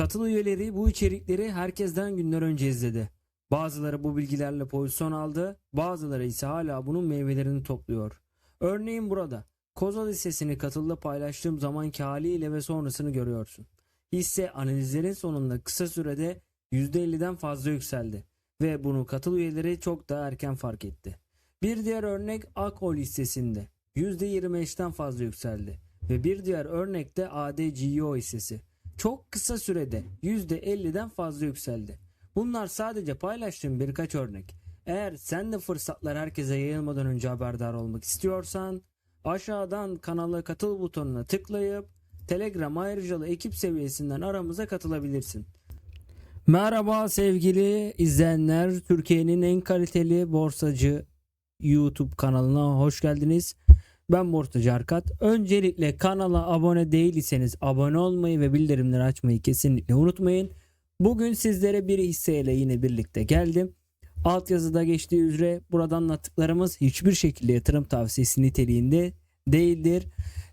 Katıl üyeleri bu içerikleri herkesten günler önce izledi. Bazıları bu bilgilerle pozisyon aldı, bazıları ise hala bunun meyvelerini topluyor. Örneğin burada Koza listesini katılda paylaştığım zamanki haliyle ve sonrasını görüyorsun. Hisse analizlerin sonunda kısa sürede %50'den fazla yükseldi ve bunu katıl üyeleri çok daha erken fark etti. Bir diğer örnek Akol hissesinde %25'ten fazla yükseldi ve bir diğer örnek de ADGO hissesi çok kısa sürede %50'den fazla yükseldi. Bunlar sadece paylaştığım birkaç örnek. Eğer sen de fırsatlar herkese yayılmadan önce haberdar olmak istiyorsan aşağıdan kanala katıl butonuna tıklayıp Telegram ayrıcalı ekip seviyesinden aramıza katılabilirsin. Merhaba sevgili izleyenler. Türkiye'nin en kaliteli borsacı YouTube kanalına hoş geldiniz. Ben Borsacı Arkat. Öncelikle kanala abone değilseniz abone olmayı ve bildirimleri açmayı kesinlikle unutmayın. Bugün sizlere bir hisseyle yine birlikte geldim. Altyazıda geçtiği üzere burada anlattıklarımız hiçbir şekilde yatırım tavsiyesi niteliğinde değildir.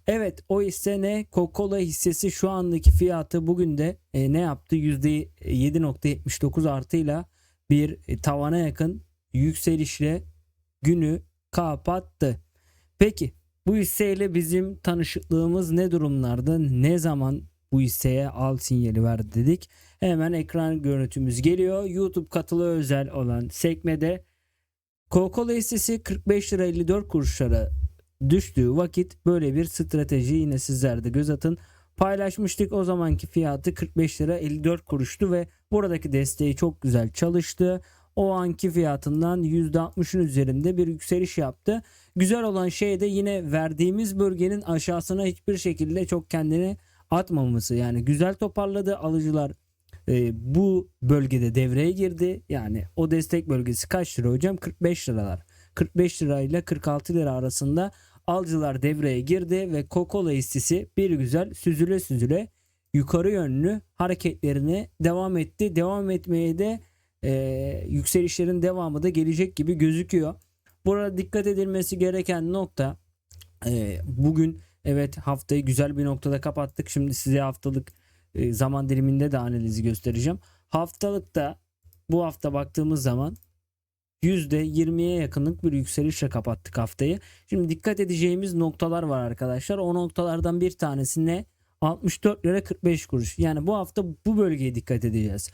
Evet o hisse ne? Coca-Cola hissesi şu andaki fiyatı bugün de e, ne yaptı? %7.79 artıyla bir e, tavana yakın yükselişle günü kapattı. Peki bu hisseyle bizim tanışıklığımız ne durumlarda? Ne zaman bu hisseye al sinyali verdi dedik. Hemen ekran görüntümüz geliyor. YouTube katılı özel olan sekmede Coca-Cola hissesi 45 lira 54 kuruşlara düştüğü vakit böyle bir strateji yine sizler de göz atın. Paylaşmıştık o zamanki fiyatı 45 lira 54 kuruştu ve buradaki desteği çok güzel çalıştı. O anki fiyatından %60'ın üzerinde bir yükseliş yaptı. Güzel olan şey de yine verdiğimiz bölgenin aşağısına hiçbir şekilde çok kendini atmaması. Yani güzel toparladı alıcılar e, bu bölgede devreye girdi. Yani o destek bölgesi kaç lira hocam? 45 liralar. 45 lirayla 46 lira arasında alıcılar devreye girdi ve Coca-Cola hissesi bir güzel süzüle süzüle yukarı yönlü hareketlerini devam etti. Devam etmeye de e, yükselişlerin devamı da gelecek gibi gözüküyor. Burada dikkat edilmesi gereken nokta e, bugün evet haftayı güzel bir noktada kapattık. Şimdi size haftalık e, zaman diliminde de analizi göstereceğim. Haftalıkta bu hafta baktığımız zaman %20'ye yakınlık bir yükselişle kapattık haftayı. Şimdi dikkat edeceğimiz noktalar var arkadaşlar. O noktalardan bir tanesi ne? 64 lira 45 kuruş. Yani bu hafta bu bölgeye dikkat edeceğiz.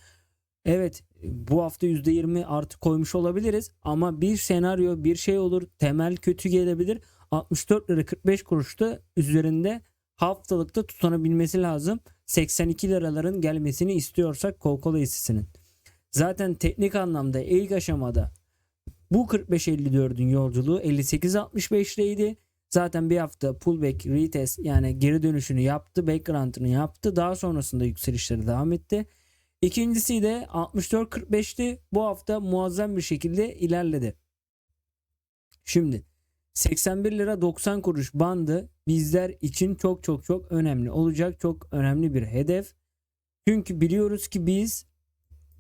Evet bu hafta %20 artı koymuş olabiliriz ama bir senaryo bir şey olur temel kötü gelebilir 64 lira 45 kuruşta üzerinde haftalıkta tutanabilmesi lazım 82 liraların gelmesini istiyorsak Coca-Cola hissesinin. Zaten teknik anlamda ilk aşamada bu 45-54'ün yolculuğu 58-65'teydi. Zaten bir hafta pullback retest yani geri dönüşünü yaptı. Background'ını yaptı. Daha sonrasında yükselişleri devam etti. İkincisi de 64-45'ti. Bu hafta muazzam bir şekilde ilerledi. Şimdi 81 lira 90 kuruş bandı bizler için çok çok çok önemli olacak. Çok önemli bir hedef. Çünkü biliyoruz ki biz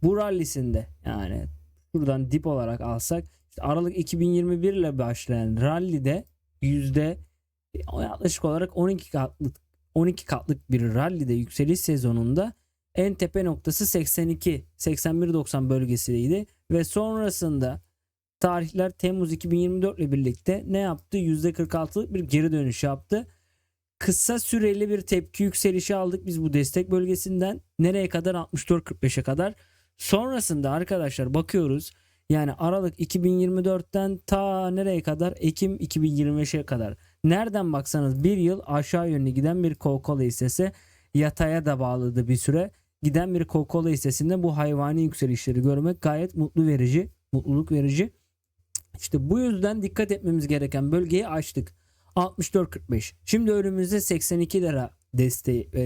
bu rallisinde yani buradan dip olarak alsak işte Aralık 2021 ile başlayan rallide yüzde yaklaşık olarak 12 katlık 12 katlık bir rallide yükseliş sezonunda en tepe noktası 82 81.90 bölgesiydi ve sonrasında tarihler Temmuz 2024 ile birlikte ne yaptı? %46'lık bir geri dönüş yaptı. Kısa süreli bir tepki yükselişi aldık biz bu destek bölgesinden. Nereye kadar? 64-45'e kadar. Sonrasında arkadaşlar bakıyoruz. Yani Aralık 2024'ten ta nereye kadar? Ekim 2025'e kadar. Nereden baksanız bir yıl aşağı yönlü giden bir Coca-Cola hissesi yataya da bağladı bir süre. Giden bir Coca-Cola hissesinde bu hayvani yükselişleri görmek gayet mutlu verici, mutluluk verici. İşte bu yüzden dikkat etmemiz gereken bölgeyi açtık. 64.45. Şimdi önümüzde 82 lira desteği e,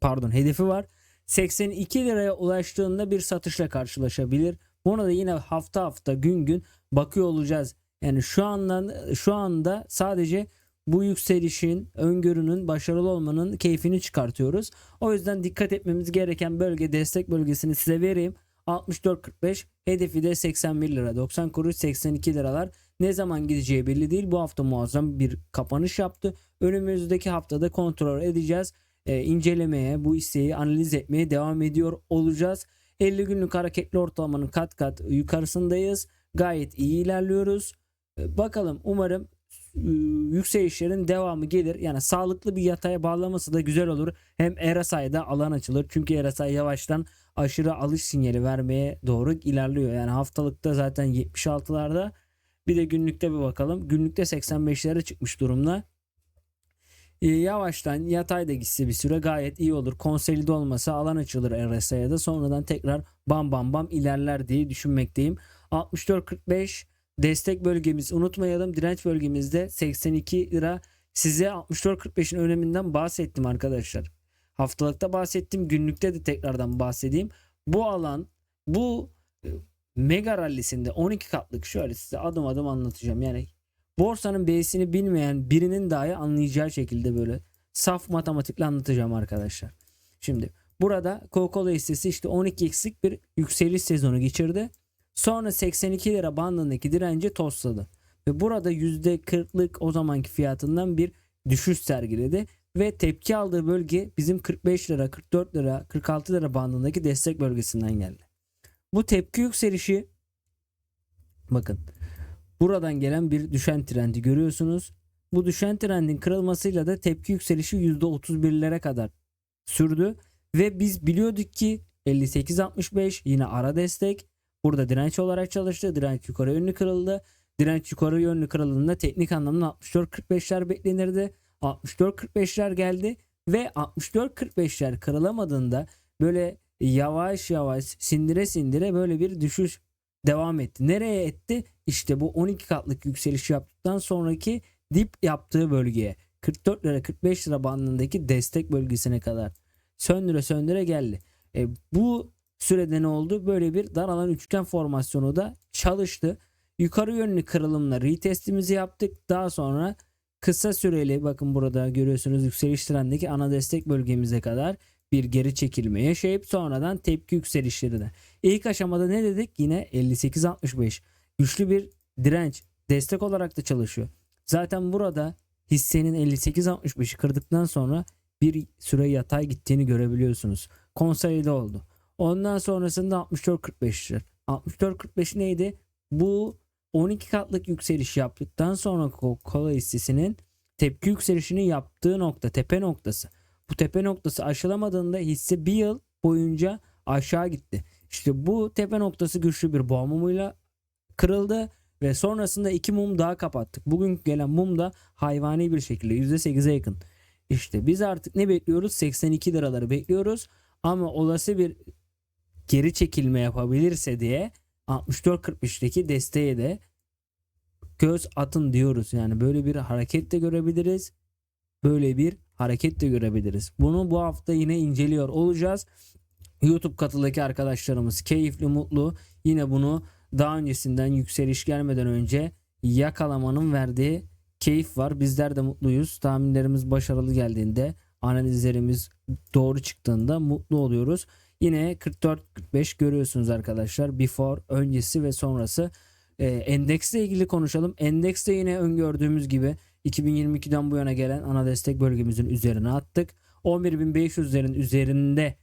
pardon hedefi var. 82 liraya ulaştığında bir satışla karşılaşabilir. Buna da yine hafta hafta gün gün bakıyor olacağız. Yani şu andan şu anda sadece bu yükselişin, öngörünün, başarılı olmanın keyfini çıkartıyoruz. O yüzden dikkat etmemiz gereken bölge destek bölgesini size vereyim. 64.45 hedefi de 81 lira 90 kuruş 82 liralar ne zaman gideceği belli değil bu hafta muazzam bir kapanış yaptı önümüzdeki haftada kontrol edeceğiz e, incelemeye, bu isteği analiz etmeye devam ediyor olacağız. 50 günlük hareketli ortalamanın kat kat yukarısındayız. Gayet iyi ilerliyoruz. E, Bakalım umarım yükselişlerin devamı gelir. Yani sağlıklı bir yataya bağlaması da güzel olur. Hem RSI'da alan açılır. Çünkü RSI yavaştan aşırı alış sinyali vermeye doğru ilerliyor. Yani haftalıkta zaten 76'larda bir de günlükte bir bakalım. Günlükte 85'lere çıkmış durumda. E, yavaştan yatay da gitse bir süre gayet iyi olur. Konsolide olmasa alan açılır RSI'ye da sonradan tekrar bam bam bam ilerler diye düşünmekteyim. 64.45 destek bölgemiz unutmayalım. Direnç bölgemizde 82 lira. Size 64.45'in öneminden bahsettim arkadaşlar. Haftalıkta bahsettim. Günlükte de tekrardan bahsedeyim. Bu alan bu e, mega rallisinde 12 katlık şöyle size adım adım anlatacağım. Yani borsanın B'sini bilmeyen birinin dahi anlayacağı şekilde böyle saf matematikle anlatacağım arkadaşlar. Şimdi burada Coca-Cola hissesi işte 12x'lik bir yükseliş sezonu geçirdi. Sonra 82 lira bandındaki direnci tosladı. Ve burada %40'lık o zamanki fiyatından bir düşüş sergiledi. Ve tepki aldığı bölge bizim 45 lira, 44 lira, 46 lira bandındaki destek bölgesinden geldi. Bu tepki yükselişi bakın buradan gelen bir düşen trendi görüyorsunuz. Bu düşen trendin kırılmasıyla da tepki yükselişi %31'lere kadar sürdü. Ve biz biliyorduk ki 58.65 yine ara destek Burada direnç olarak çalıştı. Direnç yukarı yönlü kırıldı. Direnç yukarı yönlü kırıldığında teknik anlamda 64-45'ler beklenirdi. 64-45'ler geldi ve 64-45'ler kırılamadığında böyle yavaş yavaş sindire sindire böyle bir düşüş devam etti. Nereye etti? İşte bu 12 katlık yükseliş yaptıktan sonraki dip yaptığı bölgeye 44 lira 45 lira bandındaki destek bölgesine kadar söndüre söndüre geldi. E, bu sürede ne oldu? Böyle bir daralan üçgen formasyonu da çalıştı. Yukarı yönlü kırılımla retestimizi yaptık. Daha sonra kısa süreli bakın burada görüyorsunuz yükseliş trendindeki ana destek bölgemize kadar bir geri çekilme yaşayıp sonradan tepki yükselişleri de. İlk aşamada ne dedik? Yine 58-65 güçlü bir direnç destek olarak da çalışıyor. Zaten burada hissenin 58-65'i kırdıktan sonra bir süre yatay gittiğini görebiliyorsunuz. Konsolide oldu. Ondan sonrasında 64.45'tir. 64.45 neydi? Bu 12 katlık yükseliş yaptıktan sonra Coca-Cola hissesinin tepki yükselişini yaptığı nokta tepe noktası. Bu tepe noktası aşılamadığında hisse bir yıl boyunca aşağı gitti. İşte bu tepe noktası güçlü bir boğa mumuyla kırıldı ve sonrasında iki mum daha kapattık. Bugün gelen mum da hayvani bir şekilde %8'e yakın. İşte biz artık ne bekliyoruz? 82 liraları bekliyoruz. Ama olası bir geri çekilme yapabilirse diye 64-45'teki desteğe de göz atın diyoruz. Yani böyle bir hareket de görebiliriz. Böyle bir hareket de görebiliriz. Bunu bu hafta yine inceliyor olacağız. YouTube katıldaki arkadaşlarımız keyifli, mutlu. Yine bunu daha öncesinden yükseliş gelmeden önce yakalamanın verdiği keyif var. Bizler de mutluyuz. Tahminlerimiz başarılı geldiğinde, analizlerimiz doğru çıktığında mutlu oluyoruz. Yine 44-45 görüyorsunuz arkadaşlar. Before, öncesi ve sonrası. Ee, endeksle ilgili konuşalım. Endekste yine öngördüğümüz gibi 2022'den bu yana gelen ana destek bölgemizin üzerine attık. 11.500'lerin üzerinde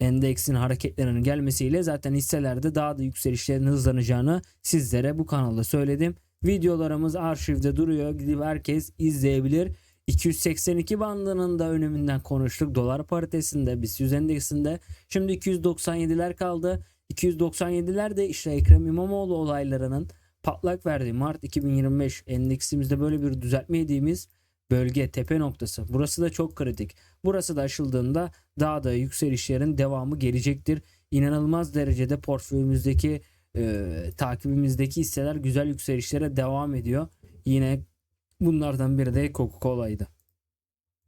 endeksin hareketlerinin gelmesiyle zaten hisselerde daha da yükselişlerin hızlanacağını sizlere bu kanalda söyledim. Videolarımız arşivde duruyor. Gidip herkes izleyebilir. 282 bandının da öneminden konuştuk. Dolar paritesinde, BIST 100 endeksinde. Şimdi 297'ler kaldı. 297'ler de işte Ekrem İmamoğlu olaylarının patlak verdiği Mart 2025 endeksimizde böyle bir düzeltme yediğimiz bölge tepe noktası. Burası da çok kritik. Burası da aşıldığında daha da yükselişlerin devamı gelecektir. İnanılmaz derecede portföyümüzdeki e, takibimizdeki hisseler güzel yükselişlere devam ediyor. Yine bunlardan biri de Coca-Cola'ydı.